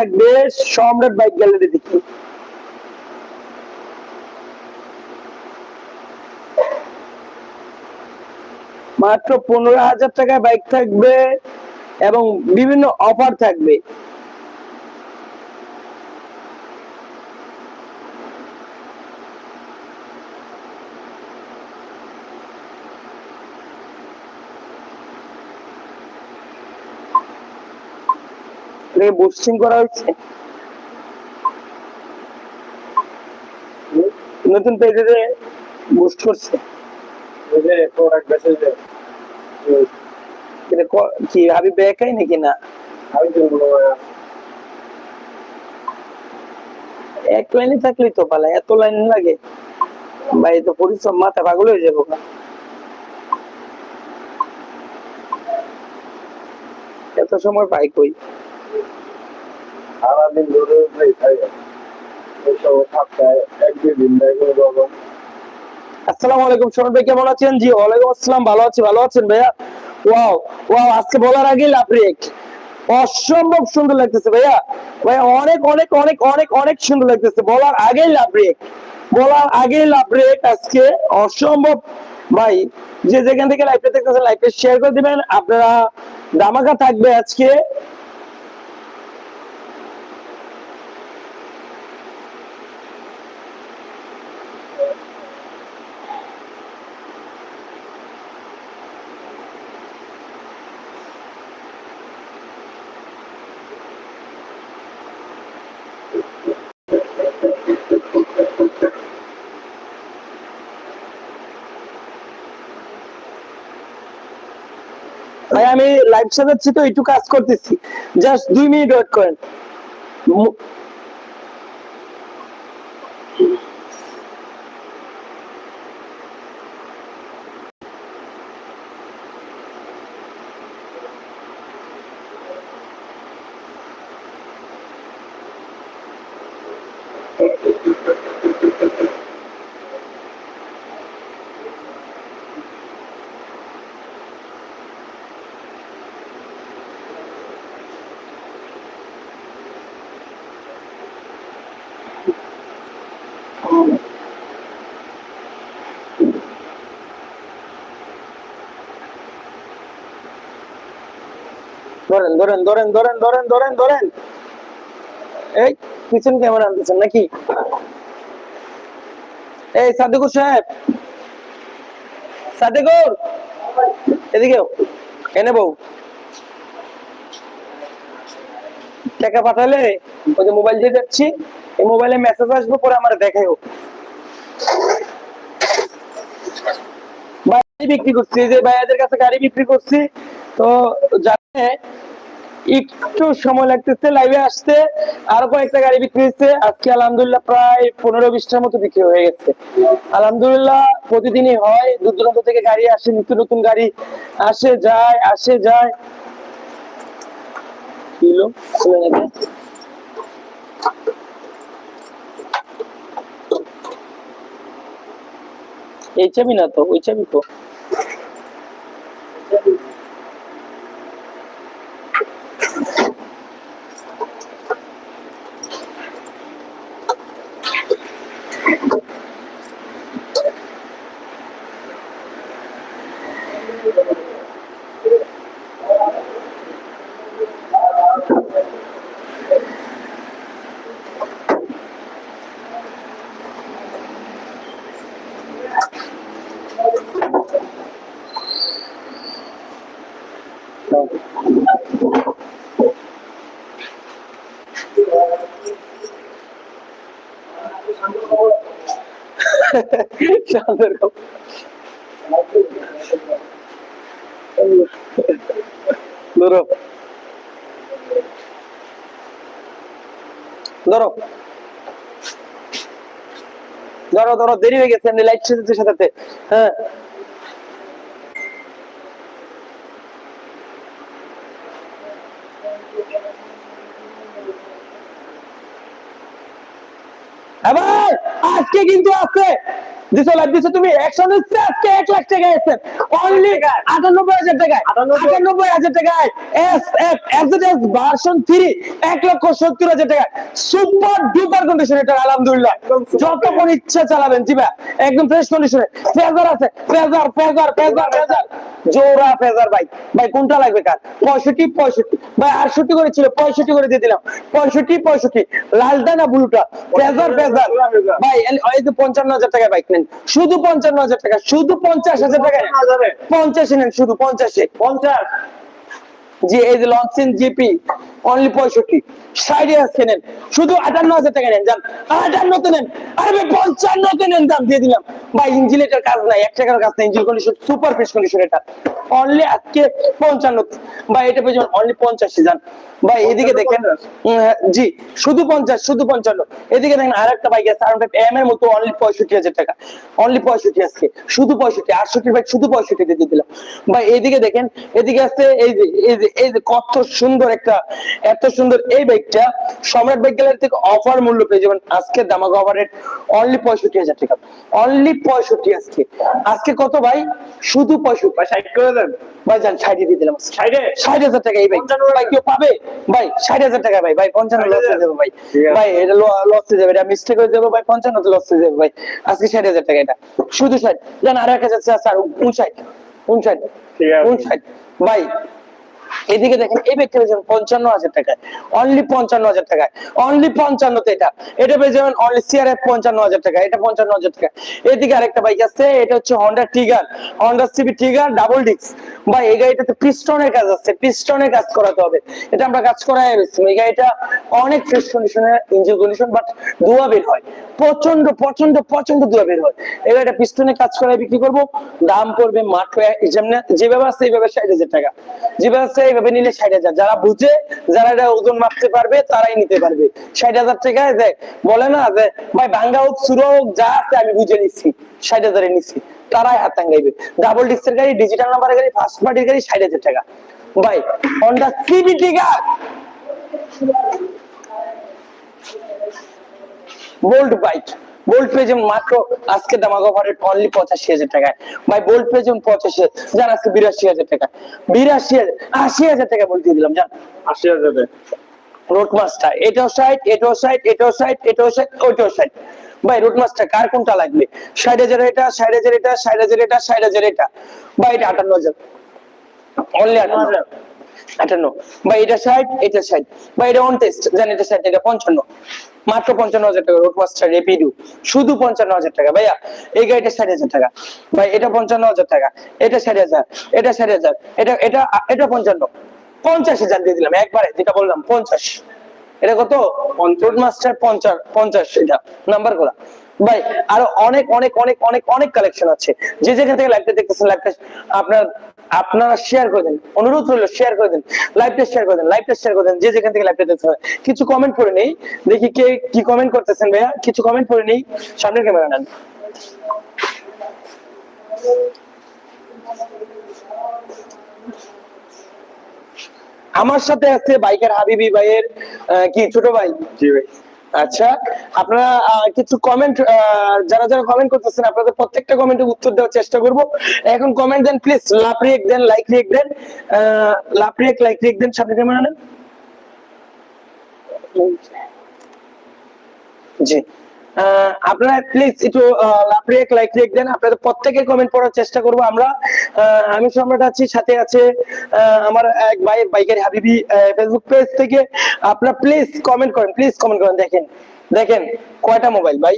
থাকবে সম্রাট bike gallery দেখি মাত্র পনেরো হাজার টাকায় বাইক থাকবে এবং বিভিন্ন অফার থাকবে। বুস্টিং করা হয়েছে নতুন পেজে বুস্ট করছে। ক- কি হাবিব একাই নাকি না। এক লাইনে থাকলেই তো পালা এত লাইন লাগে। ভাই তো পরিশ্রম মাথা পাগল হয়ে যাব। এত সময় পাই কই? সারাদিন ধরে ভাই খাই ওইসব সপ্তাহে এক দিন দেয় আসসালামু আলাইকুম ভাই, কেমন আছেন? জি, ওয়ালাইকুম আসসালাম, ভালো আছি, ভালো আছেন ভাইয়া? ওয়াও ওয়াও, আজকে বলার আগে অসম্ভব সুন্দর লাগতেছে ভাইয়া। ভাইয়া অনেক অনেক অনেক অনেক অনেক সুন্দর লাগতেছে। বলার আগেই লাভ ব্রেক বলার আগেই লাভ ব্রেক আজকে। অসম্ভব। ভাই, যে যেখান থেকে শেয়ার করে দিবেন। আপনারা দামাকা থাকবে আজকে। ভাই আমি লাইভ সাজাচ্ছি তো একটু কাজ করতেছি। জাস্ট দুই মিনিট ওয়েট করেন। ধরেন ধরেন ধরেন ধরেন ধরেন ধরেন ধরেন। এই, পিছন ক্যামেরা আনতেছেন নাকি? এই, সাদেকুর সাহেব। সাদেকুর! এদিকেও এনে বউ। টাকা পাঠালে, ওই যে মোবাইল দিয়ে যাচ্ছি, এই মোবাইলে মেসেজ আসবে, পরে আমার দেখাইও। বিক্রি করছি যে ভাইয়াদের কাছে গাড়ি বিক্রি করছি, তো জানে একটু সময় লাগতেছে লাইভে আসতে আরও কয়েকটা গাড়ি বিক্রি হয়েছে। আজকে আলহামদুলিল্লাহ প্রায় পনেরো বিশটার মতো বিক্রি হয়ে গেছে। আলহামদুলিল্লাহ প্রতিদিনই হয়, দূর দূরান্ত থেকে গাড়ি আসে, নিত্য নতুন গাড়ি আসে, যায় আসে, যায়? এই চাবি না তো, ওই চাবি তো। ধরো ধরো ধরো ধরো দেরি হয়ে গেছে এমনি লাইট সাথে হ্যাঁ আবার আজকে কিন্তু আছে। দিছো লাইভ দিছো তুমি। একশো নিচ্ছে আজকে এক লাখ টাকা এসছে অনলি আটানব্বই হাজার টাকায়। আটানব্বই? হাজার টাকায়। S F FZS version three এক লক্ষ সত্তর হাজার টাকায়। সুপার ডুপার কন্ডিশন এটা আলহামদুলিল্লাহ। যতক্ষণ ইচ্ছা চালাবেন জি ভাই একদম ফ্রেশ কন্ডিশনে ফেজার আছে। ফেজার ফেজার ফেজার ফেজার জোড়া ফেজার ভাই। ভাই কোনটা লাগবে কার? পঁয়ষট্টি পঁয়ষট্টি। ভাই আটষট্টি করে ছিল পঁয়ষট্টি করে দিয়ে দিলাম। পঁয়ষট্টি পঁয়ষট্টি। লালটা না ব্লুটা? ফেজার ফেজার ভাই এই- যে পঞ্চান্ন হাজার টাকা বাইক নেন। শুধু পঞ্চান্ন হাজার টাকা শুধু পঞ্চাশ হাজার টাকা। পঞ্চাশে নেন শুধু পঞ্চাশে। পঞ্চাশ। জি এই যে লঞ্চিং জিপি। অনলি পঁয়ষট্টি। সাইডে আসছে নেন। শুধু আটান্ন হাজার টাকা নেন যান। আটান্নতে নেন। আরে ভাই পঞ্চান্নতে নেন দাম দিয়ে দিলাম। ভাই ইঞ্জিলেটার কাজ নাই এক টাকার কাজ নাই engine condition super fresh condition এটা। অনলি আজকে পঞ্চান্ন ভাই এটা পেয়েছেন অনলি পঞ্চাশে যান। ভাই এদিকে দেখেন হ্যাঁ, জি শুধু পঞ্চাশ শুধু পঞ্চান্ন। এদিকে দেখেন আর একটা বাইক আছে আর এম এর মতো অনলি পঁয়ষট্টি হাজার টাকা। অনলি পঁয়ষট্টি আজকে শুধু পঁয়ষট্টি আটষট্টি বাইক শুধু পঁয়ষট্টি দিয়ে দিলাম। ভাই এইদিকে দেখেন এদিকে আছে এই যে এই যে এই যে কত সুন্দর একটা এত সুন্দর এই বাইকটা সম্রাট বাইক গ্যালারি থেকে অফার মূল্য পেয়ে যাবেন আজকে দামাক অফার রেট অনলি পঁয়ষট্টি হাজার টাকা। অনলি পঁয়ষট্টি আজকে। আজকে কত ভাই? শুধু পঁয়ষট্টি। ষাট করে দেন। ভাই যান ষাটে দিয়ে দিলাম ষাটে? ষাট হাজার টাকা এই বাইক। ভাই কেউ পাবে? ভাই ষাট হাজার টাকা ভাই ভাই পঞ্চান্ন লস হয়ে যাবে ভাই। ভাই এটা লস হয়ে যাবে এটা মিস্টেক হয়ে যাবে ভাই পঞ্চান্ন লস হয়ে যাবে ভাই। আজকে ষাট হাজার টাকা এটা। শুধু ষাট। জান আর এক হাজার স্যার উনষাট। উনষাট। উনষাট। ভাই এদিকে দেখেন, এই ব্যক্তি পেয়ে যাবেন পঞ্চান্ন হাজার টাকায়। অনলি পঞ্চান্ন হাজার টাকায়। অনলি পঞ্চান্নতে এটা। এটা পেয়ে যাবেন অনলি সিআরএফ পঞ্চান্ন হাজার টাকা এটা পঞ্চান্ন হাজার টাকা এদিকে আরেকটা বাইক আছে, এটা হচ্ছে Honda Trigger Honda CB Trigger double ডিক্স বা এই গাড়িটাতে পিস্টনের কাজ আছে। পিস্টনের কাজ করাতে হবে। এটা আমরা কাজ করাই রয়েছি এই গাড়িটা অনেক ফ্রেশ কন্ডিশনের ইঞ্জিন কন্ডিশন বাট ধোয়া বের হয়। প্রচণ্ড প্রচণ্ড প্রচণ্ড ধোয়া বের হয়। এই গাড়িটা পিস্টনে কাজ করায় বিক্রি করব। দাম পড়বে মাত্র যেভাবে আছে, এইভাবে ষাট হাজার টাকা। যেভাবে আছে এইভাবে নিলে ষাট হাজার। যারা বুঝে, যারা এটা ওজন মাপতে পারবে, তারাই নিতে পারবে। ষাট হাজার টাকায় যে বলে না যে, ভাই, ভাঙ্গা হোক সুরো হোক, যা আছে আমি বুঝে নিচ্ছি। ষাট হাজারে নিচ্ছি। তারাই হাত টাঙ্গাইবে। ডাবল ডিস্কের গাড়ি ডিজিটাল নাম্বারের গাড়ি ফার্স্ট পার্টির গাড়ি, ষাট হাজার টাকা। ভাই Honda CB Trigger bold bike পেয়ে যেমন মাত্র আজকে দামাক অফারের অনলি পঁচাশি হাজার টাকায়। ভাই যেমন পঁচাশি জান আজকে বিরাশি হাজার টাকা। বিরাশি হাজার আশি হাজার টাকা বলতে দিলাম জান। আশি হাজার রোড মাস্টার এটাও সাইড এটাও সাইড এটাও সাইড এটাও সাইড ওইটাও সাইড ভাই মাস্টার কার কোনটা লাগবে? ষাট হাজার এটা ষাট হাজার এটা ষাট হাজার এটা ষাট হাজার এটা। বা এটা আটান্ন হাজার। অনলি আটান্ন আটান্ন বা এটা ষাট এটা ষাট। বা এটা এটা ষাট, এটা পঞ্চান্ন। মাত্র পঞ্চান্ন হাজার টাকা রেপিডু শুধু পঞ্চান্ন হাজার টাকা। ভাইয়া, এই গাড়িটা ষাট হাজার টাকা। ভাই, এটা পঞ্চান্ন হাজার টাকা। এটা ষাট হাজার, এটা ষাট হাজার। এটা এটা এটা পঞ্চান্ন। পঞ্চাশ হাজার দিয়ে দিলাম, একবারে, যেটা বললাম, পঞ্চাশ। এটা কত? মাস্টার পঞ্চাশ পঞ্চাশ এটা। নাম্বার করা। ভাই, আরও অনেক অনেক অনেক অনেক অনেক কালেকশন আছে। যে যেখান থেকে লাইভটা দেখতেছেন লাইভটা আপনার আপনারা শেয়ার করে দেন। অনুরোধ রইল শেয়ার করে দেন। লাইভটা শেয়ার করে দেন লাইভটা শেয়ার করে দেন, যে যেখান থেকে লাইভটা দেখতেছেন কিছু কমেন্ট করে নেই। দেখি কে কি কমেন্ট করতেছেন ভাইয়া। কিছু কমেন্ট করে নেই। সামনের ক্যামেরা নেন। আমার সাথে আছে বাইকের হাবিবি ভাইয়ের কি, ছোট ভাই? জি ভাই। আচ্ছা আপনারা কিছু কমেন্ট যারা যারা কমেন্ট করতেছেন, আপনাদের প্রত্যেকটা কমেন্টে উত্তর দেওয়ার চেষ্টা করব। এখন কমেন্ট দেন প্লিজ লাভ রিয়েক্ট দেন লাইক রিয়েক্ট দেন লাভ রিয়েক্ট লাইক রিয়েক্ট দেন, সামনে ক্যামেরা নেন। জি। আপনারা প্লিজ একটু লাভ রিয়েক্ট লাইক রিয়েক্ট দেন। আপনাদের প্রত্যেকের কমেন্ট পড়ার চেষ্টা করব আমরা। আমি সম্রাট আছি, সাথে আছে আমার এক ভাই, বাইকের হাবিবি ফেসবুক পেজ থেকে। আপনারা প্লিজ কমেন্ট করেন প্লিজ কমেন্ট করেন, দেখেন। দেখেন, কয়টা মোবাইল ভাই?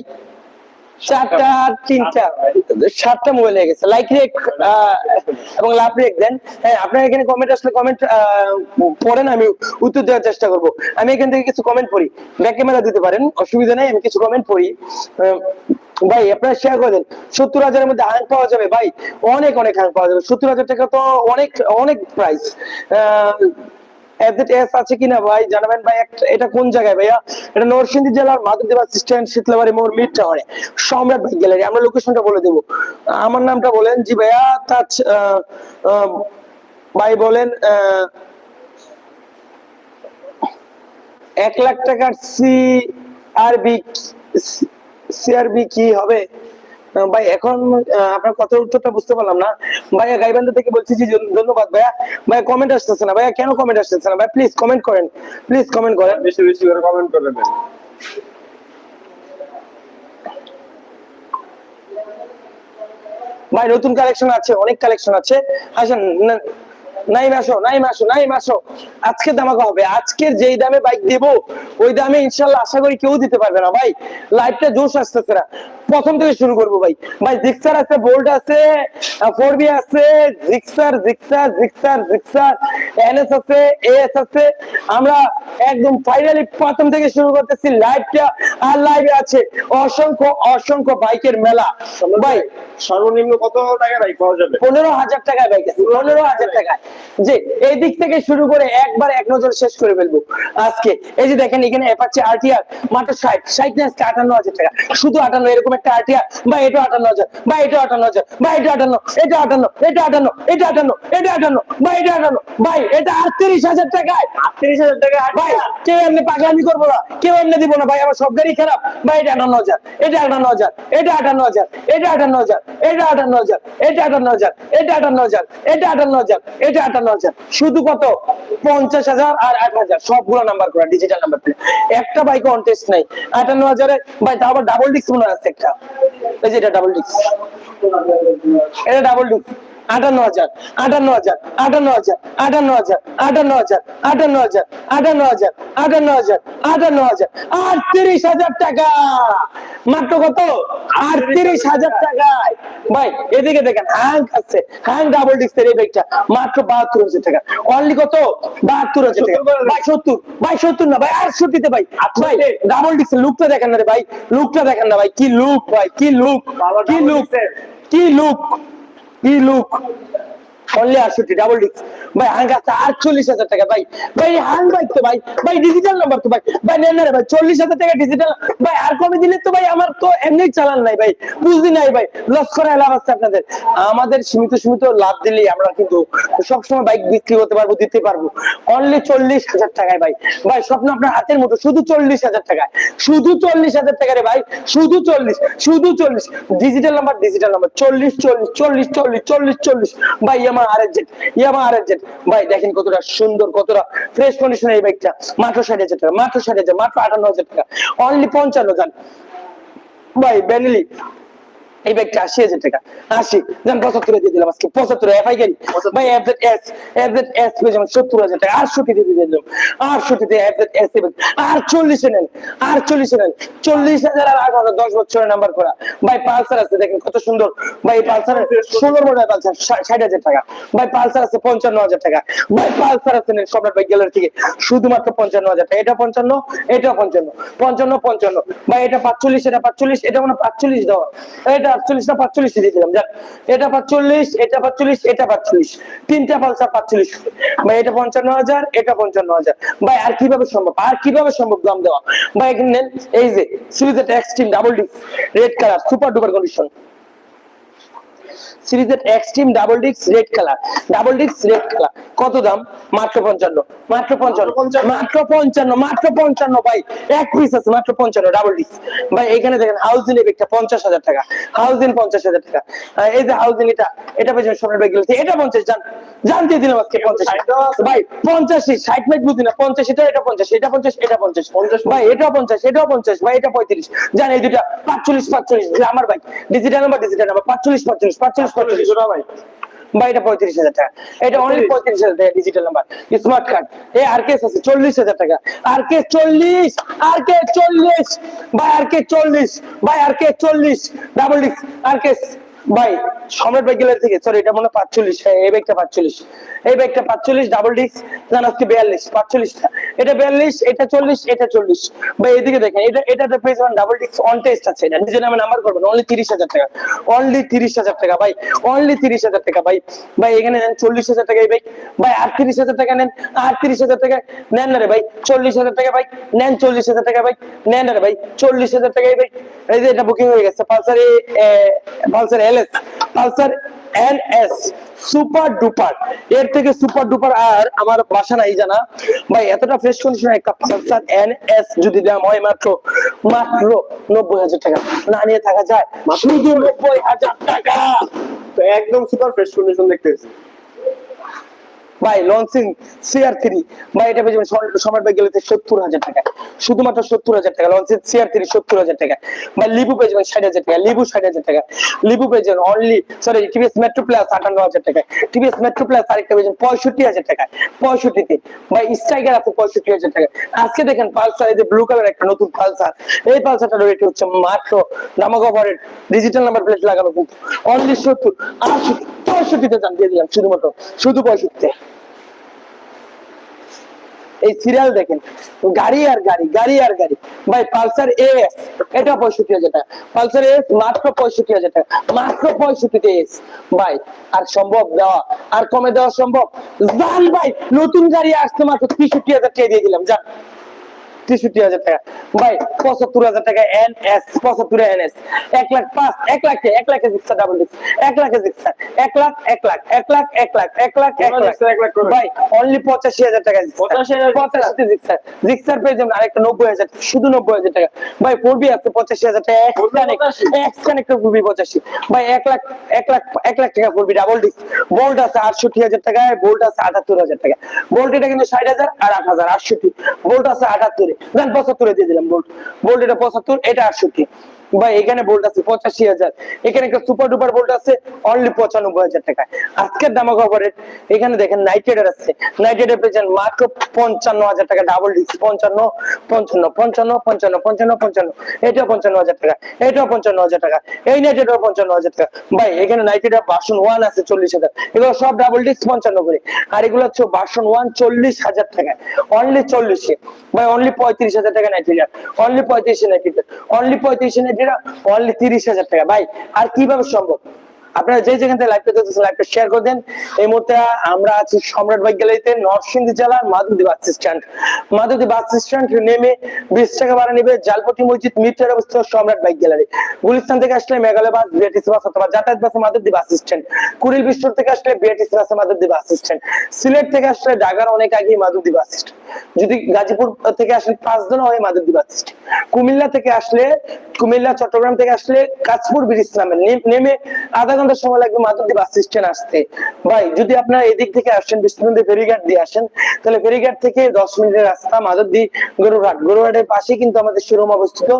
চারটা তিনটা, সাতটা মোবাইল হয়ে গেছে। লাইক রেক এবং লাভ রেক দেন হ্যাঁ আপনারা এখানে কমেন্ট আসলে কমেন্ট পড়েন, আমি উত্তর দেওয়ার চেষ্টা করব। আমি এখান থেকে কিছু কমেন্ট পড়ি। ব্যাক ক্যামেরা দিতে পারেন, অসুবিধা নেই, আমি কিছু কমেন্ট পড়ি। ভাই, আপনারা শেয়ার করে দেন। সত্তর হাজারের মধ্যে হ্যাং পাওয়া যাবে। ভাই, অনেক অনেক হ্যাং পাওয়া যাবে। সত্তর হাজার টাকা তো অনেক অনেক প্রাইস এস আছে কিনা ভাই? জানাবেন ভাই এটা কোন জায়গায় ভাইয়া? এটা নরসিংদী জেলার মাধবদেব স্ট্যান্ড শীতলাবাড়ি মোড় মিড টাওয়ারে সম্রাট বাইক গ্যালারি। আমরা লোকেশনটা বলে দেবো। আমার নামটা বলেন জি ভাইয়া তাজ ভাই বলেন এক লাখ টাকার সি আরবি সিআরবি কি হবে? ভাই এখন আপনার কথার উত্তরটা বুঝতে পারলাম না। ভাইয়া গাইবান্ধা থেকে বলছি যে ধন্যবাদ ভাইয়া। ভাইয়া কমেন্ট আসতেছে না। ভাইয়া কেন কমেন্ট আসতেছে না? ভাই প্লিজ কমেন্ট করেন। প্লিজ কমেন্ট করেন। বেশি বেশি করে কমেন্ট করে দেন। ভাই নতুন কালেকশন আছে অনেক কালেকশন আছে। আসেন নাইম আসো নাইম আসো নাইম আসো আজকে দামাকা হবে। আজকের যেই দামে বাইক দেবো ওই দামে ইনশাল্লাহ আশা করি কেউ দিতে পারবে না। ভাই লাইফটা জোশ আসতেছে না। প্রথম থেকে শুরু করব ভাই। ভাই জিক্সার আছে বোল্ট আছে ফোর বি আছে Gixxer Gixxer Gixxer Gixxer NS আছে এএস আছে। আমরা একদম ফাইনালি প্রথম থেকে শুরু করতেছি লাইভটা আর লাইভে আছে অসংখ্য অসংখ্য বাইকের মেলা। ভাই সর্বনিম্ন কত টাকা বাইক পাওয়া যাবে? পনেরো হাজার টাকায় বাইক আছে। পনেরো হাজার টাকায়। যে এই দিক থেকে শুরু করে একবার এক নজর শেষ করে ফেলব আজকে এই যে দেখেন এখানে অ্যাপাচি আরটিআর মাত্র ষাট ষাট না আজকে আটান্ন হাজার টাকা শুধু আটান্ন এরকম একটা আরটিআর বা এটা আটান্ন হাজার বা এটা আটান্ন হাজার বা এটা আটান্ন এটা আটান্ন এটা আটান্ন এটা আটান্ন এটা আটান্ন বা এটা আটান্ন ভাই এটা আটত্রিশ হাজার টাকায় আটত্রিশ হাজার টাকায় ভাই কেউ এমনি পাগলামি করব না কেউ এমনি দিব না ভাই আমার সব গাড়ি খারাপ ভাই এটা আটান্ন হাজার এটা আটান্ন হাজার এটা আটান্ন হাজার এটা আটান্ন হাজার এটা আটান্ন হাজার এটা আটান্ন হাজার এটা আটান্ন হাজার এটা আটান্ন হাজার এটা আটান্ন হাজার। শুধু কত? পঞ্চাশ হাজার আর আট হাজার। সবগুলো নাম্বার করা ডিজিটাল নাম্বার প্লেট। একটা বাইক অন টেস্ট নাই। আটান্ন হাজারে, ভাই তা আবার ডাবল ডিস্ক মনে আছে একটা। এই যে এটা ডাবল ডিস্ক এটা ডাবল ডিস্ক আটান্ন হাজার আটান্ন হাজার আটান্ন হাজার আটান্ন হাজার আটান্ন হাজার আটান্ন হাজার আটান্ন হাজার আটান্ন হাজার আটান্ন হাজার আটত্রিশ হাজার টাকা। মাত্র কত? আটত্রিশ হাজার টাকায়। ভাই এদিকে দেখেন হ্যাং আছে। হ্যাং ডাবল ডিস্কের এই বাইকটা মাত্র বাহাত্তর হাজার টাকা। অনলি কত? বাহাত্তর হাজার টাকা। ভাই সত্তর ভাই সত্তর না ভাই আটষট্টিতে ভাই। ভাই ডাবল ডিস্কের লুকটা দেখেন না রে ভাই। লুকটা দেখেন না ভাই। কি লুক ভাই কি লুক কি লুক কি লুক E lucro. অনলি আটষট্টি ডাবল ডিস্ক ভাই হাং আছে আটচল্লিশ হাজার টাকা, ভাই। ভাই হাং বাইক তো, ভাই। ভাই ডিজিটাল নাম্বার তো, ভাই। ভাই, নেন না ভাই, চল্লিশ হাজার টাকা ডিজিটাল ভাই, আর কমে দিলে তো, ভাই, আমার তো এমনি চালান নাই, ভাই। বুঝলি নাই, ভাই। লস করে লাভ আছে আপনাদের। আমাদের সীমিত সীমিত লাভ দিলেই আমরা কিন্তু সবসময় বাইক বিক্রি করতে পারব, দিতে পারব। অনলি চল্লিশ হাজার টাকায়, ভাই। ভাই, স্বপ্ন আপনার হাতের মতো, শুধু চল্লিশ হাজার টাকায়। শুধু চল্লিশ হাজার টাকা রে, ভাই। শুধু চল্লিশ শুধু চল্লিশ। ডিজিটাল নাম্বার ডিজিটাল নাম্বার চল্লিশ চল্লিশ চল্লিশ চল্লিশ চল্লিশ চল্লিশ। ভাই ইয়ামা আর জেড ইয়ামা আর জেড ভাই, দেখেন কতটা সুন্দর, কতটা ফ্রেশ কন্ডিশনের এই বাইকটা মাত্র ষাট হাজার টাকা, মাত্র ষাট হাজার, মাত্র আটান্ন হাজার টাকা। অনলি পঞ্চান্ন হাজার ভাই বেনিলি এই ব্যাগটা আশি হাজার টাকা। আশি যেন পঁচাত্তর দিয়ে দিলাম আজকে। পঁচাত্তর এফআই গাড়ি। ভাই এফজেড এস এফজেড এস পেয়ে যাবেন সত্তর হাজার টাকা। আটষট্টি দিয়ে দিয়ে দিলাম দিয়ে এফজেড এস আর চল্লিশে নেন আর চল্লিশে নেন চল্লিশ হাজার আর আট হাজার দশ বছরের নাম্বার করা। ভাই পালসার আছে দেখেন কত সুন্দর। ভাই পালসার ষোলো মডেল পালসার ষাট হাজার টাকা। ভাই পালসার আছে পঞ্চান্ন হাজার টাকা। ভাই পালসার আছে নেন সম্রাট ভাই গ্যালারি থেকে। শুধুমাত্র পঞ্চান্ন হাজার টাকা। এটা পঞ্চান্ন এটা পঞ্চান্ন। পঞ্চান্ন পঞ্চান্ন। ভাই এটা পাঁচচল্লিশ এটা পাঁচচল্লিশ এটা মানে পাঁচচল্লিশ দেওয়া। এটা আটচল্লিশ না পাঁচচল্লিশ দিয়েছিলাম যাক, এটা পাঁচচল্লিশ এটা পাঁচচল্লিশ এটা পাঁচচল্লিশ। তিনটা পালসার পাঁচচল্লিশ। ভাই, এটা পঞ্চান্ন হাজার, এটা পঞ্চান্ন হাজার। ভাই, আর কীভাবে সম্ভব? আর কীভাবে সম্ভব দাম দেওয়া? ভাই নেন, এই যে double disc red colour super duper condition সিরিজের Xtreme double disc red colour double disc red colour কত দাম? মাত্র পঞ্চান্ন। মাত্র পঞ্চান্ন। মাত্র পঞ্চান্ন। মাত্র পঞ্চান্ন ভাই। এক পিস আছে মাত্র পঞ্চান্ন ডাবল ডিস্ক ভাই এখানে দেখেন হাউজিং এর একটা পঞ্চাশ হাজার টাকা। হাউজিং পঞ্চাশ হাজার টাকা। এই যে হাউজিং এটা এটা পেয়েছেন সোনার ব্যাগ এটা পঞ্চাশ জান জান দিয়ে দিলাম আজকে পঞ্চাশ। ভাই পঞ্চাশি ষাট মিনিট বুঝি না। পঞ্চাশ এটা এটা পঞ্চাশ এটা পঞ্চাশ এটা পঞ্চাশ। পঞ্চাশ। ভাই এটা পঞ্চাশ এটাও পঞ্চাশ ভাই এটা পঁয়ত্রিশ। জান এই দুটা পাঁচচল্লিশ পাঁচচল্লিশ আমার ভাই ডিজিটাল নাম্বার ডিজিটাল নাম্বার পাঁচচল্লিশ পাঁচচল্লিশ পাঁচচল্লিশ ভাই। এটা পঁয়ত্রিশ হাজার টাকা। এটা অনলি পঁয়ত্রিশ। হাজার টাকা ডিজিটাল নাম্বার স্মার্ট কার্ড এই আর কে আছে চল্লিশ হাজার টাকা। আর কে চল্লিশ আর কে চল্লিশ। ভাই আর কে চল্লিশ ভাই আর কে চল্লিশ। ডাবল ডিস্ক আর কে ভাই সম্রাট ভাই গ্যালারি থেকে সরি এটা মনে হয় পাঁচচল্লিশ হ্যাঁ এই ব্যাগটা পাঁচচল্লিশ। এই ব্যাগটা পাঁচচল্লিশ ডাবল ডিস্ক জান আজকে বিয়াল্লিশ, পাঁচচল্লিশটা। এটা বিয়াল্লিশ, এটা চল্লিশ এটা চল্লিশ। ভাই, এদিকে দেখেন, এটা এটা পেয়ে যাবেন ডাবল ডিস্ক অন টেস্ট আছে এটা। নিজের নামে নাম্বার করবেন অনলি তিরিশ হাজার টাকা। অনলি তিরিশ হাজার টাকা, ভাই অনলি তিরিশ হাজার টাকা, ভাই। ভাই, এখানে নেন চল্লিশ হাজার টাকা এই ভাই ভাই, আটত্রিশ হাজার টাকা নেন, আটত্রিশ হাজার টাকা, নেন না রে ভাই, চল্লিশ হাজার টাকা, ভাই, নেন চল্লিশ হাজার টাকা, ভাই, নেন না রে ভাই, চল্লিশ হাজার টাকা এই ভাই এই যে এটা বুকিং হয়ে গেছে, Pulsar Pulsar LS Pulsar N super duper এর থেকে সুপার ডুপার আর আমার বাসা নাই জানা? ভাই এতটা ফ্রেশ কন্ডিশন একটা পালসার যদি দাম হয় মাত্র মাত্র নব্বই হাজার টাকা। না নিয়ে থাকা যায় মাত্র নব্বই হাজার টাকা। তো একদম সুপার ফ্রেশ কন্ডিশন দেখতেছি ভাই লঞ্চিং সিআর থ্রি ভাই, এটা সত্তর হাজার টাকা। শুধুমাত্র সত্তর হাজার টাকা লঞ্চিং সিআর থ্রি সত্তর হাজার টাকা। ভাই লিবু ষাট হাজার টাকা লিবু ষাট হাজার টাকা। লিবু only sorry TVS Metro plus আটান্ন হাজার টাকা। টিভিএস মেট্রো প্লাস আরেকটা পঁয়ষট্টি হাজার টাকা। পঁয়ষট্টিতে। ভাই স্ট্রাইকার আছে পঁয়ষট্টি হাজার টাকা। আজকে দেখেন পালসার এই যে ব্লু কালার একটা নতুন পালসার এই পালসারটার রেট হচ্ছে মাত্র দামাগো ভরের ডিজিটাল নাম্বার প্লেট লাগানো কিন্তু অনলি সত্তর আশি পঁয়ষট্টিতে দাম দিয়ে দিলাম শুধুমাত্র, শুধু পঁয়ষট্টিতে। এই সিরিয়াল দেখেন। গাড়ি আর গাড়ি গাড়ি আর গাড়ি। ভাই, পালসার এস এটা পঁয়ষট্টি হাজার টাকা। পালসার এস মাত্র পঁয়ষট্টি হাজার টাকা। মাত্র পঁয়ষট্টিতে এস। ভাই, আর সম্ভব দেওয়া? আর কমে দেওয়া সম্ভব? জান ভাই, নতুন গাড়ি আসতে মাত্র তেষট্টি হাজার টাকা দিয়ে দিলাম, যান। তেষট্টি হাজার টাকা। ভাই পঁচাত্তর হাজার টাকা এন এস পঁচাত্তর এন এস। এক লাখ পাঁচ এক লাখ এক লাখে ডাবল ডিক্স এক লাখে এক লাখ এক লাখ এক লাখ এক লাখ এক লাখ এক লাখ। ভাই অনলি পঁচাশি হাজার টাকা পঁচাশি পেয়ে যাবেন আরেকটা নব্বই হাজার শুধু নব্বই হাজার টাকা। ভাই আছে পঁচাশি হাজার টাকা এক্স কানেক্ট এক্স কানেক্টর পঁচাশি। ভাই এক লাখ এক লাখ এক লাখ টাকা ফোরবি ডাবল ডিস্ক বোল্ট আছে আটষট্টি হাজার টাকায় বোল্ট আছে আটাত্তর হাজার টাকা। বোল্ট এটা কিন্তু ষাট হাজার আর আট হাজার আটষট্টি। বোল্ট আছে আটাত্তরে। দেন পঁচাত্তরে দিয়ে দিলাম বোল্ট বোল্ট এটা পঁচাত্তর এটা আটষট্টি। ভাই, এখানে বোল্ট আছে পঁচাশি হাজার। এখানে একটা সুপার ডুপার বোল্ট আছে অনলি পঁচানব্বই হাজার টাকা। আজকের দামা খবরের এখানে দেখেন নাইট রাইডার আছে। নাইট রাইডার পেয়েছেন মাত্র পঞ্চান্ন হাজার টাকা ডাবল ডিস্ক পঞ্চান্ন পঞ্চান্ন পঞ্চান্ন পঞ্চান্ন পঞ্চান্ন পঞ্চান্ন। এটা পঞ্চান্ন হাজার টাকা, এটাও পঞ্চান্ন হাজার টাকা, এই নাইট রাইডার পঞ্চান্ন হাজার টাকা। ভাই, এখানে নাইট রাইডার বাসন ওয়ান আছে চল্লিশ হাজার। এগুলো সব ডাবল ডিস্ক পঞ্চান্ন করে। আর এগুলো হচ্ছে বাসন ওয়ান চল্লিশ হাজার টাকা। অনলি চল্লিশে। ভাই অনলি পঁয়ত্রিশ হাজার টাকা নাইট রাইডার অনলি পঁয়ত্রিশে নাইট রাইডার অনলি পঁয়ত্রিশে নাইট রাইডার অনলি তিরিশ হাজার টাকা। ভাই আর কীভাবে সম্ভব? আপনারা যে যেখান থেকে লাইভটা দেখতেছেন লাইভটা শেয়ার করে দেন। এই মুহূর্তে আমরা আছি সম্রাট বাইক গ্যালারিতে নরসিংদী জেলার মাধুদি বাস স্ট্যান্ড মাধুদি বাস স্ট্যান্ড নেমে বিশ টাকা ভাড়া নেবে জালপটি মসজিদ মিটার অবস্থিত সম্রাট বাইক গ্যালারি গুলিস্তান থেকে আসলে মেঘালয় বাস, বিআরটিসি বাস অথবা যাতায়াত বাসে মাধুদি বাস স্ট্যান্ড কুড়িল বিশ্বর থেকে আসলে বিআরটিসি বাসে মাধুদি বাস স্ট্যান্ড সিলেট থেকে আসলে ঢাকার অনেক আগেই মাধুদি বাস স্ট্যান্ড যদি গাজীপুর থেকে আসেন পাঁচ জন হয় মাধুদি বাস স্ট্যান্ড কুমিল্লা থেকে আসলে, কুমিল্লা, চট্টগ্রাম থেকে আসলে কাঁচপুর ব্রিজ নামে, নেমে আধা ঘণ্টা সময় লাগবে মাধবদী বাস স্ট্যান্ড আসতে। ভাই, যদি আপনারা এদিক থেকে আসেন বিষ্ণুনদী ফেরিঘাট দিয়ে আসেন, তাহলে ফেরিঘাট থেকে দশ মিনিটের রাস্তা মাধবদী গরুঘাট গরুঘাটের পাশে কিন্তু আমাদের শোরুম অবস্থিত।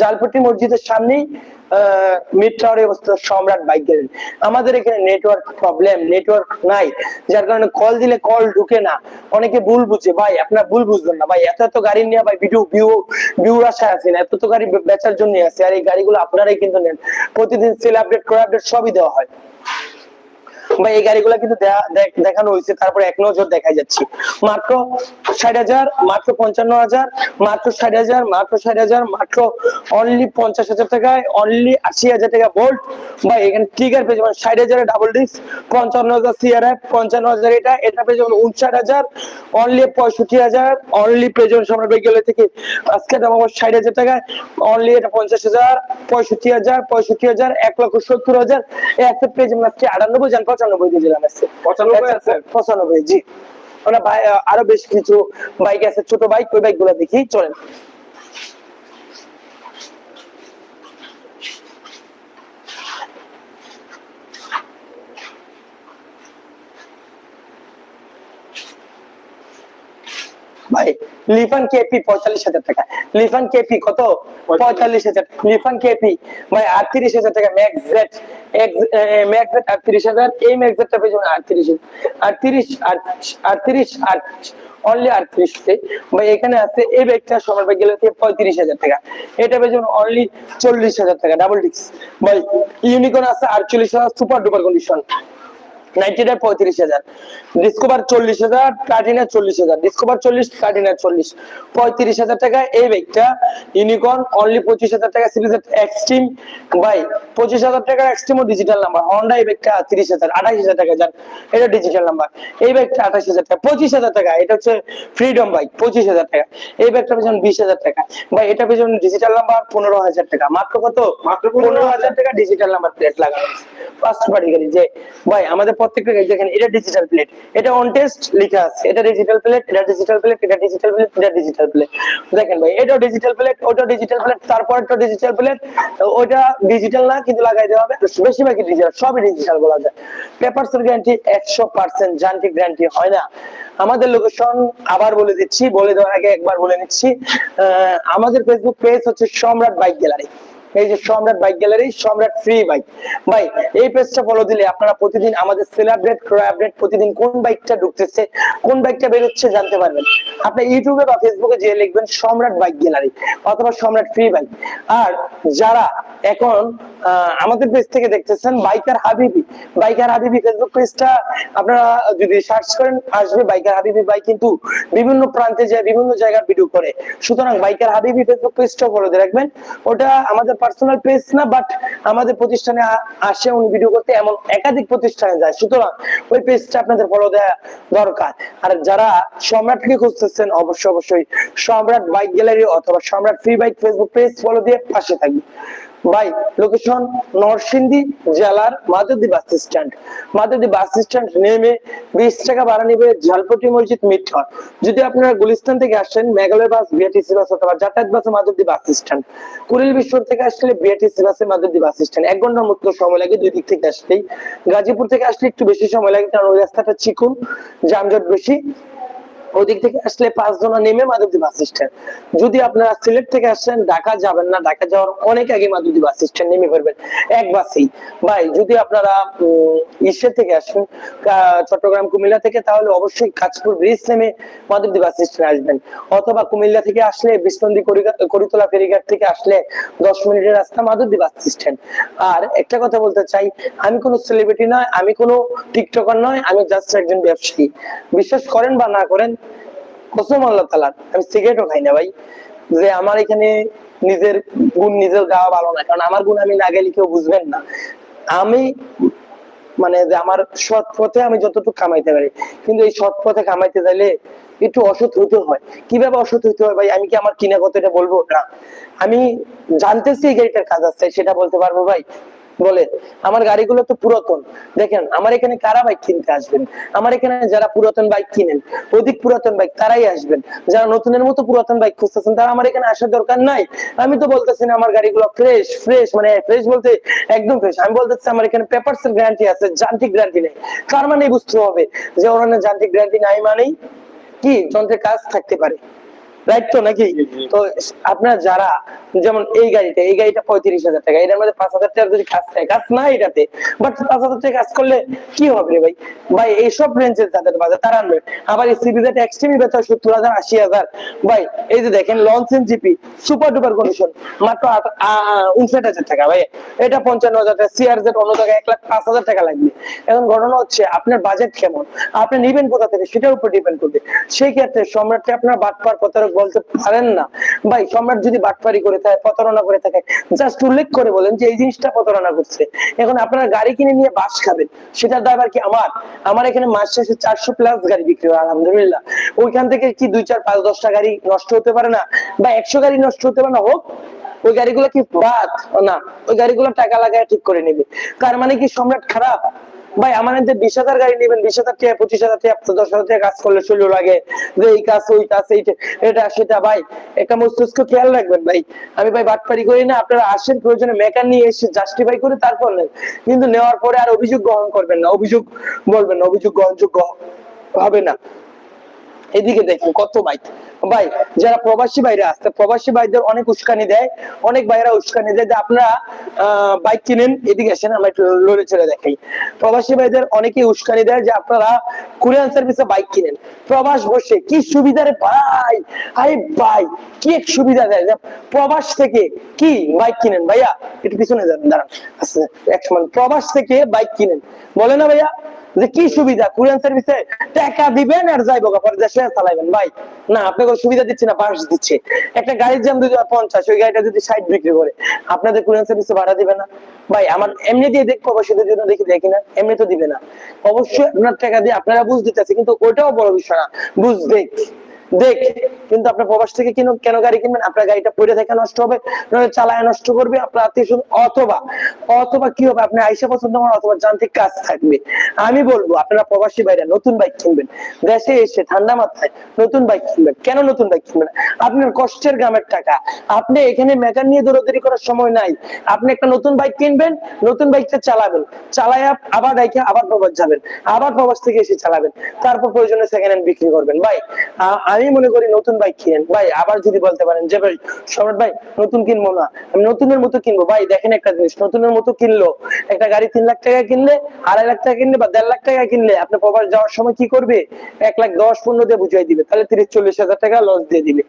জালপট্টি মসজিদের সামনেই মিড অবস্থা সম্রাট বাইক আমাদের এখানে নেটওয়ার্ক প্রবলেম নেটওয়ার্ক নাই, যার কারণে কল দিলে কল ঢুকে না। অনেকে ভুল বুঝে। ভাই, আপনার ভুল বুঝবেন না। ভাই, এত এত গাড়ি নিয়ে ভাই ভিডিও ভিউ ভিউর আশায় আছেন এত তো গাড়ি বেচার জন্য আছে। আর এই গাড়িগুলো আপনারাই কিন্তু নেন। প্রতিদিন সেল আপডেট করে আপডেট সবই দেওয়া হয়। ভাই এই গাড়িগুলো কিন্তু দেখানো হয়েছে, তারপরে এক নজর দেখা যাচ্ছে। মাত্র ষাট হাজার, মাত্র পঞ্চান্ন হাজার, মাত্র ষাট হাজার, মাত্র ষাট হাজার, মাত্র অনলি পঞ্চাশ হাজার টাকায় অনলি আশি হাজার টাকা ভোল্ট ভাই, এখানে ট্রিগার পেয়ে যাবেন ষাট হাজার ডাবল ডিস্ক পঞ্চান্ন হাজার সিআরএফ পঞ্চান্ন হাজার এটা এটা পেয়ে যাবেন উনষাট হাজার অনলি পঁয়ষট্টি হাজার অনলি পেয়ে যাবেন সম্রাট বিজ্ঞালয় থেকে। আজকে দাম আমার ষাট হাজার টাকায় অনলি এটা পঞ্চাশ হাজার, পঁয়ষট্টি হাজার পঁয়ষট্টি হাজার, এক লক্ষ সত্তর হাজার একটা পেয়ে যাবেন আজকে আটানব্বই যান পঁচানব্বই দিয়ে দিলাম আজকে পঁচানব্বই আছে? পঁচানব্বই জি। আমরা ভাই আরও বেশ কিছু বাইক আছে ছোট বাইক ওই বাইকগুলো দেখি চলেন। ভাই, লিফান কেপি পঁয়তাল্লিশ হাজার টাকা। লিফান কেপি কত? পঁয়তাল্লিশ হাজার। লিফান কেপি, ভাই, আটত্রিশ হাজার টাকা। আটত্রিশ হাজার। এই আটত্রিশ আটত্রিশ আটত্রিশ, আট অনলি আটত্রিশ ভাই, এখানে আছে, এই ব্যাগটা সবার ব্যাগ গেলে পঁয়ত্রিশ হাজার টাকা। এটা পেয়ে যাবেন অনলি চল্লিশ হাজার টাকা ডাবল ডিক্স ভাই ইউনিকর্ন আছে, আটচল্লিশ হাজার সুপার ডুপার কন্ডিশন নাইনটিনের পঁয়ত্রিশ হাজার ডিসকভার চল্লিশ হাজার প্লাটিনার চল্লিশ হাজার ডিসকভার চল্লিশ প্লাটিনার চল্লিশ। পঁয়ত্রিশ হাজার টাকা এই বাইকটা ইউনিকর্ন অনলি পঁচিশ হাজার টাকা সিরিজের এক্সট্রিম বাই পঁচিশ হাজার টাকার এক্সট্রিম ও ডিজিটাল নাম্বার হন্ডা এই বাইকটা তিরিশ হাজার আঠাশ হাজার টাকা যান এটা ডিজিটাল নাম্বার এই বাইকটা আঠাশ হাজার টাকা পঁচিশ হাজার টাকা এটা হচ্ছে ফ্রিডম বাইক পঁচিশ হাজার টাকা। এই বাইকটা পেছন বিশ হাজার টাকা। ভাই এটা পেছন ডিজিটাল নাম্বার পনেরো হাজার টাকা। মাত্র কত? মাত্র পনেরো হাজার। টাকা ডিজিটাল নাম্বার প্লেট লাগানো ফার্স্ট পার্টি গাড়ি যে ভাই আমাদের প্রত্যেকটা দেখেন, এটা ডিজিটাল প্লেট এটা অন টেস্ট আছে, এটা ডিজিটাল প্লেট এটা ডিজিটাল প্লেট এটা ডিজিটাল প্লেট এটা ডিজিটাল প্লেট দেখেন ভাই, এটাও ডিজিটাল প্লেট ওটাও ডিজিটাল প্লেট তারপর একটা ডিজিটাল প্লেট ডিজিটাল না, কিন্তু লাগাই দেওয়া হবে। বেশিরভাগই ডিজিটাল সবই ডিজিটাল বলা যায়। পেপারস এর গ্যারান্টি একশো পার্সেন্ট যান্ত্রিক গ্যারান্টি হয় না। আমাদের লোকেশন আবার বলে দিচ্ছি, বলে দেওয়ার আগে একবার বলে নিচ্ছি। আমাদের ফেসবুক পেজ হচ্ছে সম্রাট বাইক গ্যালারি। এই যে Samrat bike gallery, Samrat free bike ভাই, এই পেজটা ফলো দিলে আপনারা প্রতিদিন আমাদের সেল আপডেট ক্রয় আপডেট প্রতিদিন কোন বাইকটা ঢুকতেছে, কোন বাইকটা বেরোচ্ছে জানতে পারবেন। আপনি ইউটিউবে বা ফেসবুকে যে লিখবেন সম্রাট বাইক গ্যালারি অথবা সম্রাট ফ্রি বাইক আর যারা এখন আমাদের পেজ থেকে দেখতেছেন বাইকার হাবিবি বাইকার হাবিবি ফেসবুক পেজটা আপনারা যদি সার্চ করেন, আসবে বাইকার হাবিবি বাইক কিন্তু বিভিন্ন প্রান্তে যায়, বিভিন্ন জায়গার ভিডিও করে। সুতরাং বাইকার হাবিবি ফেসবুক পেজটা ফলো দিয়ে রাখবেন। ওটা আমাদের পার্সোনাল পেজ না বাট আমাদের প্রতিষ্ঠানে আসে, উনি ভিডিও করতে এমন একাধিক প্রতিষ্ঠানে যায়। সুতরাং ওই পেজটা আপনাদের ফলো দেওয়া দরকার। আর যারা সম্রাটকে খুঁজতেছেন, অবশ্যই অবশ্যই সম্রাট বাইক গ্যালারি অথবা Samrat free bike Facebook page follow দিয়ে পাশে থাকবে। বাই লোকেশন নরসিংদী জেলার মাদুদি বাস স্ট্যান্ড মাদুদি বাস স্ট্যান্ড নেমে বিশ টাকা ভাড়া নিবে ঝালপটি মসজিদ মিটর যদি আপনারা গুলিস্তান থেকে আসেন, মেঘালয় বাস বিআরটিসি বাস অথবা যাতায়াত বাসে মাদুদি বাস স্ট্যান্ড কুড়িল বিশ্বর থেকে আসলে বিআরটিসি বাসে মাদুদি বাস স্ট্যান্ড এক ঘণ্টার মতো সময় লাগে দুই দিক থেকে আসলেই গাজীপুর থেকে আসলে একটু বেশি সময় লাগে, কারণ ওই রাস্তাটা চিকুন, যানজট বেশি। ওদিক থেকে আসলে পাঁচ জনা নেমে মাধবদী বাস স্ট্যান্ড। যদি আপনারা সিলেট থেকে আসেন ঢাকা যাবেন না, ঢাকা যাওয়ার অনেক আগে মাধবদী বাস স্ট্যান্ড নেমে পড়বেন। এক বাসেই। ভাই, যদি আপনারা ইসের থেকে আসেন চট্টগ্রাম, কুমিল্লা থেকে, তাহলে অবশ্যই কাঁচপুর ব্রিজ নেমে মাধবদী বাস স্ট্যান্ড আসবেন। অথবা কুমিল্লা থেকে আসলে বিষ্ণন্দী করিতলা ফেরিঘাট থেকে আসলে দশ মিনিটের রাস্তা মাধবদী বাস স্ট্যান্ড। আর একটা কথা বলতে চাই, আমি কোনো সেলিব্রিটি নয়, আমি কোনো টিকটকার নয়, আমি জাস্ট একজন ব্যবসায়ী। বিশ্বাস করেন বা না করেন কসম আল্লাহ তালার আমি সিগারেটও খাই না ভাই। যে আমার এখানে নিজের গুণ নিজের গাওয়া ভালো না, কারণ আমার গুণ আমি না গেলে কেউ বুঝবেন না। আমি মানে যে আমার সৎ পথে আমি যতটুকু কামাইতে পারি, কিন্তু এই সৎ পথে কামাইতে চাইলে একটু অসৎ হইতে হয়। কীভাবে অসৎ হইতে হয় ভাই? আমি কি আমার কিনা কথা এটা বলব? না। আমি জানতেছি এই গাড়িটার কাজ আছে, সেটা বলতে পারব ভাই? বলে, আমার গাড়িগুলো তো পুরাতন। দেখেন, আমার এখানে কারা বাইক কিনতে আসবেন? আমার এখানে যারা পুরাতন বাইক কিনেন, অধিক পুরাতন বাইক তারাই আসবেন। যারা নতুনের মতো পুরাতন বাইক খুঁজতেছেন, তারা আমার এখানে আসার দরকার নাই। আমি তো বলতেছি না, আমার গাড়িগুলো ফ্রেশ ফ্রেশ মানে ফ্রেশ বলতে একদম ফ্রেশ আমি বলতেছি আমার এখানে পেপারস এর গ্যারান্টি আছে, যান্ত্রিক গ্যারান্টি নেই। তার মানে বুঝতে হবে যে ওখানে যান্ত্রিক গ্যারান্টি নাই মানেই কি? যন্ত্রের কাজ থাকতে পারে। রাইট তো নাকি? তো আপনারা যারা যেমন এই গাড়িটা এই গাড়িটা পঁয়ত্রিশ হাজার টাকা এটার মধ্যে পাঁচ হাজার টাকা যদি কাজ থাকে কাজ নাই এটাতে বাট পাঁচ হাজার টাকা কাজ করলে কি হবে রে ভাই? ভাই এইসব রেঞ্জের যাদের বাজার তারা আনবে। আবার এই এক্সট্রিমি বেচা সত্তর হাজার আশি হাজার। ভাই এই যে দেখেন লঞ্চেন জিপি সুপার ডুপার কন্ডিশন মাত্র উনষাট হাজার টাকা ভাই। এটা পঞ্চান্ন হাজার টাকা সিআর জেড অন্য জায়গায় এক লাখ পাঁচ হাজার টাকা লাগবে। এখন ঘটনা হচ্ছে আপনার বাজেট কেমন? আপনি নিবেন কোথা থেকে? সেটার উপর ডিপেন্ড করবে। সেই ক্ষেত্রে সম্রাটকে আপনার বাটপার প্রতারক বলতে পারেন না। ভাই, সম্রাট যদি বাটপারি করে থাকে, প্রতারণা করে থাকে জাস্ট উল্লেখ করে বলেন যে এই জিনিসটা প্রতারণা করছে। এখন আপনারা গাড়ি কিনে নিয়ে বাস খাবেন, সেটার দায়ভার কি আমার? আমার এখানে মাস শেষে চারশো প্লাস গাড়ি বিক্রি হয়, আলহামদুলিল্লাহ। ওইখান থেকে কি দুই, চার, পাঁচ, দশটা গাড়ি নষ্ট হতে পারে না? বা একশো গাড়ি নষ্ট হতে পারে না? হোক, ওই গাড়িগুলো কি বাদ? না, ওই গাড়িগুলো টাকা লাগায় ঠিক করে নেবে। তার মানে কি সম্রাট খারাপ? ভাই, আমাদের যে বিশ হাজার গাড়ি নেবেন, বিশ হাজার টাকা, পঁচিশ হাজার টাকা দশ হাজার টাকা কাজ করলে শরীর লাগে যে এই কাজ, ওই কাজ এই এটা, সেটা। ভাই, একটা মস্তিষ্ক খেয়াল রাখবেন ভাই। আমি ভাই বাটপাড়ি করি না, আপনারা আসেন, প্রয়োজনে মেকার নিয়ে এসে জাস্টিফাই করে তারপর নেন। কিন্তু নেওয়ার পরে আর অভিযোগ গ্রহণ করবেন না, অভিযোগ বলবেন অভিযোগ গ্রহণযোগ্য হবে না। এদিকে দেখেন কত বাইক। ভাই, যারা প্রবাসী বাইরে আসছে প্রবাসী ভাইদের অনেক উস্কানি দেয়, অনেক ভাইরা উস্কানি দেয় যে আপনারা বাইক কিনেন, এদিকে আসেন, আমরা একটু লড়ে ছেড়ে দেখাই। প্রবাসী ভাইদের অনেকেই উস্কানি দেয় যে আপনারা কুরিয়ান সার্ভিসে বাইক কিনেন। প্রবাস বসে, কি সুবিধা রে ভাই? আরে ভাই, কি এক সুবিধা দেয় প্রবাস থেকে কি বাইক কিনেন? ভাইয়া, একটু পিছনে যান, দাঁড়ান। আচ্ছা এক সময়, প্রবাস থেকে বাইক কিনেন। বলে না ভাইয়া যে কি সুবিধা? কুরিয়ান সার্ভিসে টাকা দিবেন আর যাইবো পরে দেশে চালাইবেন। ভাই, না, আপনাকে সুবিধা দিচ্ছে না বাস দিচ্ছে। একটা গাড়ির দাম হয় পঞ্চাশ, ওই গাড়িটা যদি ষাট বিক্রি করে, আপনাদের কুরিয়ান সার্ভিসে ভাড়া দিবে না? ভাই, আমার এমনি দিয়ে দেখ অবশ্যই জন্য দেখি দেখি না, এমনি তো দিবে না। অবশ্যই আপনার টাকা দিয়ে আপনারা বুঝ দিতেছে, কিন্তু ওটাও বড় বিষয় না। বুঝ দেখ। দেখ, কিন্তু আপনার প্রবাস থেকে কিনো কেন গাড়ি কিনবেন? আপনার গাড়িটা পড়ে থেকে নষ্ট হবে চালায় নষ্ট করবে, আপনার আত্মীয় অথবা অথবা কি হবে? আপনি আইসা পছন্দ করেন অথবা যান্ত্রিক কাজ থাকবে। আমি বলব, আপনারা প্রবাসী বাইরে নতুন বাইক কিনবেন। দেশে এসে ঠান্ডা মাথায় নতুন বাইক কিনবেন। কেন নতুন বাইক কিনবেন? আপনার কষ্টের গ্রামের টাকা। আপনি এখানে মেকার নিয়ে দৌড়াদৌড়ি করার সময় নাই। আপনি একটা নতুন বাইক কিনবেন, নতুন বাইকটা চালাবেন। চালায় আবার ডাইকে আবার প্রবাস যাবেন। আবার প্রবাস থেকে এসে চালাবেন। তারপর প্রয়োজনে সেকেন্ড হ্যান্ড বিক্রি করবেন। ভাই আমি মনে করি নতুন বাইক কিনেন। ভাই, আবার যদি বলতে পারেন যে, ভাই, সম্রাট ভাই, নতুন কিনবো না। আমি নতুনের মতো কিনবো। ভাই, দেখেন একটা জিনিস, নতুনের মতো কিনলো। একটা গাড়ি তিন লাখ টাকা কিনলে, আড়াই লাখ টাকা কিনলে বা দেড় লাখ টাকা কিনলে, আপনি প্রবাস যাওয়ার সময় কি করবে? এক লাখ দশ, পনেরো দিয়ে বুঝাই দিবে। তাহলে তিরিশ, চল্লিশ হাজার টাকা লস দিয়ে দিবে।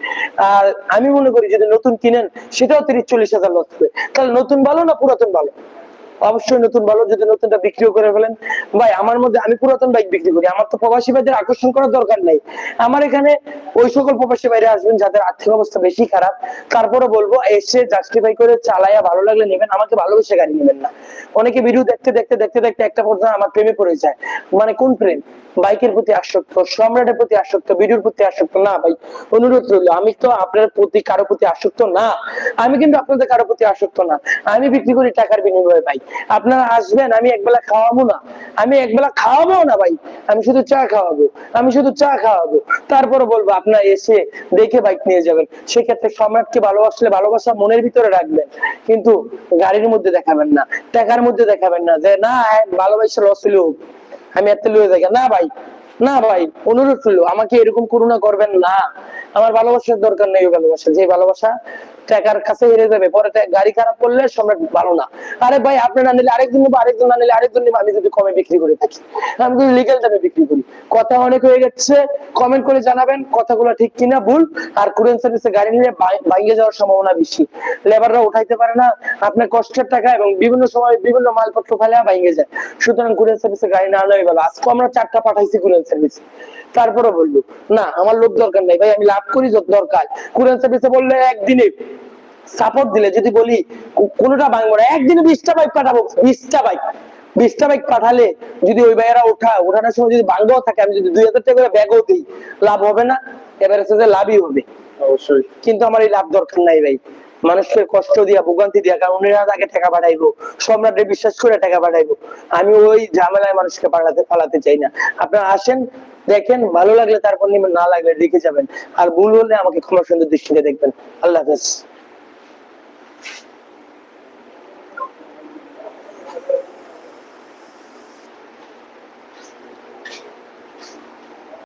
আর আমি মনে করি যদি নতুন কিনেন, সেটাও তিরিশ, চল্লিশ হাজার লস হবে তাহলে নতুন ভালো না পুরাতন ভালো? অবশ্যই নতুন ভালো যদি নতুনটা বিক্রিও করে ফেলেন। ভাই, আমার মধ্যে আমি পুরাতন বাইক বিক্রি করি। আমার তো প্রবাসী ভাইদের আকর্ষণ করার দরকার নেই। আমার এখানে ওই সকল প্রবাসী বাইরে আসবেন, যাদের আর্থিক অবস্থা বেশি খারাপ। তারপরে বলব, এসে জাস্টিফাই করে চালাইয়া ভালো লাগলে নেবেন, আমাকে ভালোবেসে গাড়ি নেবেন না। অনেকে ভিডিও দেখতে দেখতে দেখতে দেখতে একটা পর্যায়ে আমার প্রেমে পড়ে যায়। মানে কোন প্রেম? বাইকের প্রতি আসক্ত, সম্রাটের প্রতি আসক্ত ভিডিওর প্রতি আসক্ত? না ভাই, অনুরোধ রইল, আমি তো আপনার প্রতি কারও প্রতি আসক্ত না। আমি কিন্তু আপনাদের কারও প্রতি আসক্ত না। আমি বিক্রি করি টাকার বিনিময়ে, ভাই। আপনারা আসবেন, আমি একবেলা খাওয়াবো না। আমি একবেলা খাওয়াবো না ভাই। আমি শুধু চা খাওয়াবো। আমি শুধু চা খাওয়াবো। তারপরে বলব, আপনারা এসে দেখে বাইক নিয়ে যাবেন। সেক্ষেত্রে সম্রাটকে ভালোবাসলে ভালোবাসা মনের ভিতরে রাখবেন। কিন্তু গাড়ির মধ্যে দেখাবেন না। টাকার মধ্যে দেখাবেন না যে, না ভালোবাসা লস হলেও আমি এত লয়ে যাই। না ভাই না ভাই, অনুরোধ করল আমাকে এরকম করুণা করবেন না। আমার ভালোবাসার দরকার নেই ভালোবাসা। যে ভালোবাসা টাকার কাছে হেরে যাবে, পরে গাড়ি খারাপ করলে সম্রাট ভালো না। আরে ভাই, আপনি না নিলে আরেকজন নেব, আরেকজন না নিলে আরেকজন নেব, আমি যদি কমে বিক্রি করে থাকি। আমি যদি লিগেল দামে বিক্রি করি। কথা অনেক হয়ে গেছে কমেন্ট করে জানাবেন কথাগুলো ঠিক কিনা, ভুল। আর কুরিয়ান সার্ভিসে গাড়ি নিলে ভাঙে যাওয়ার সম্ভাবনা বেশি। লেবাররা উঠাইতে পারে না, আপনার কষ্টের টাকা এবং বিভিন্ন সময় বিভিন্ন মালপত্র ফেলে ভাঙে যায়। সুতরাং কুরিয়ান সার্ভিসে গাড়ি না আনাই ভালো। আজকে আমরা চারটা পাঠাইছি কুরিয়ান সার্ভিসে তারপরে বলব, না, আমার লোক দরকার নাই। ভাই, আমি লাভ করি যত দরকার। কুরিয়ান সার্ভিসে বললে একদিনে সাপোর্ট দিলে যদি বলি কোনোটা ভাঙবো না। একদিনে বিশটা বাইক পাঠাবো বিশটা বাইক বিশটা বাইক পাঠালে যদি ওই ভাইয়েরা ওঠা ওঠানোর সময় যদি ভাঙতেও থাকে আমি যদি দুই হাজার টাকা করে ব্যাগও দিই লাভ হবে না এবারে সাথে লাভই হবে। অবশ্যই। কিন্তু আমার এই লাভ দরকার নাই ভাই। মানুষকে কষ্ট দিয়া ভোগান্তি দিয়া কারণ উনিরা আগে টাকা পাঠাইবো সম্রাটে বিশ্বাস করে টাকা পাঠাইবো। আমি ওই ঝামেলায় মানুষকে পাঠাতে পালাতে চাই না। আপনারা আসেন দেখেন ভালো লাগলে তারপর নেবেন না লাগলে রেখে যাবেন। আর ভুল হলে আমাকে ক্ষমা সুন্দর দৃষ্টিতে দেখবেন। আল্লাহ হাফেজ।